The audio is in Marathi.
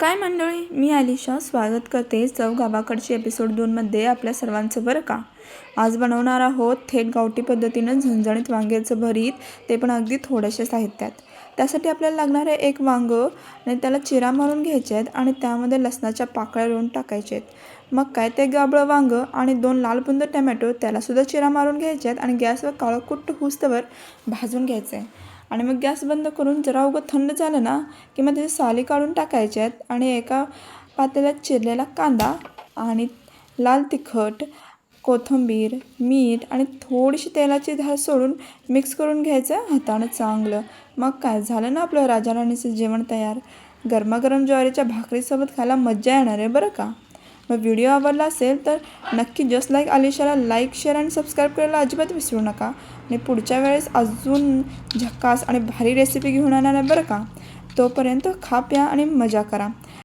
काय मंडळी? मी आलिशा स्वागत करते चव गावाकडची एपिसोड दोनमध्ये आपल्या सर्वांचं बरं का? आज बनवणार आहोत थेट गावठी पद्धतीनं झणझणीत वांग्याचं भरीत ते पण अगदी थोड्याशा साहित्यात. त्यासाठी आपल्याला लागणार आहे एक वांगं आणि त्याला चिरा मारून घ्यायचे आहेत आणि त्यामध्ये लसणाच्या पाकळ्या रोवून टाकायचे आहेत. मग काय ते गाबळं वांगं आणि दोन लाल बुंद टमॅटो त्यालासुद्धा चिरा मारून घ्यायचे आहेत आणि गॅसवर काळं कुट्ट हुसतवर भाजून घ्यायचं आहे आणि मग गॅस बंद करून जरा उगं थंड झालं ना की मग त्याची साली काढून टाकायच्या आहेत आणि एका पातेल्यात चिरलेला कांदा आणि लाल तिखट कोथिंबीर मीठ आणि थोडीशी तेलाची धार सोडून मिक्स करून घ्यायचं हातानं चांगलं. मग काय झालं ना आपलं राजाराणीचं जेवण तयार? गरमागरम ज्वारीच्या भाकरीसोबत खायला मज्जा येणार आहे बरं का? मग व्हिडिओ आवडला असेल तर नक्की जस्ट लाईक आलिशाला लाईक शेअर आणि सबस्क्राईब करायला अजिबात विसरू नका. आणि पुढच्या वेळेस अजून झक्कास आणि भारी रेसिपी घेऊन येणार आहे बरं का? तोपर्यंत खा प्या आणि मजा करा.